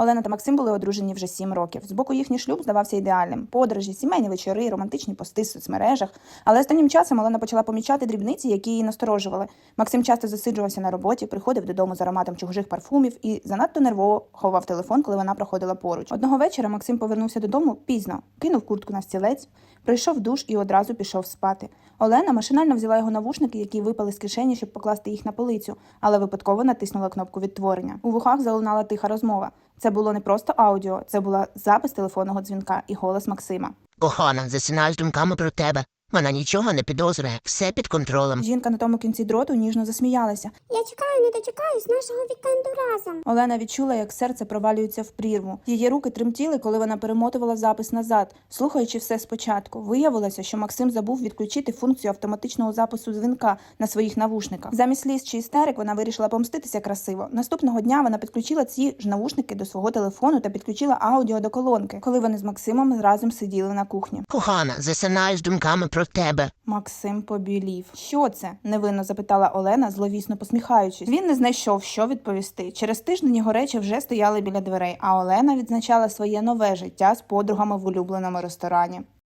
Олена та Максим були одружені вже сім років. З боку їхній шлюб здавався ідеальним. Подорожі, сімейні вечори, романтичні пости в соцмережах. Але останнім часом Олена почала помічати дрібниці, які її насторожували. Максим часто засиджувався на роботі, приходив додому з ароматом чужих парфумів і занадто нервово ховав телефон, коли вона проходила поруч. Одного вечора Максим повернувся додому пізно, кинув куртку на стілець, прийшов душ і одразу пішов спати. Олена машинально взяла його навушники, які випали з кишені, щоб покласти їх на полицю, але випадково натиснула кнопку відтворення. У вухах залунала тиха розмова. Це було не просто аудіо, це була запис телефонного дзвінка і голос Максима. Кохана, засинаю з думками про тебе. Вона нічого не підозрює, все під контролем. Жінка на тому кінці дроту ніжно засміялася. Я чекаю, не дочекаюсь нашого вікенду разом. Олена відчула, як серце провалюється в прірву. Її руки тремтіли, коли вона перемотувала запис назад, слухаючи все спочатку. Виявилося, що Максим забув відключити функцію автоматичного запису дзвінка на своїх навушниках. Замість сліз чи істерик вона вирішила помститися красиво. Наступного дня вона підключила ці ж навушники до свого телефону та підключила аудіо до колонки, коли вони з Максимом разом сиділи на кухні. Кохана, засинаю з думками про тебе. Максим побілів. Що це? невинно запитала Олена, зловісно посміхаючись. Він не знайшов, що відповісти. Через тиждень його речі вже стояли біля дверей, а Олена відзначала своє нове життя з подругами в улюбленому ресторані.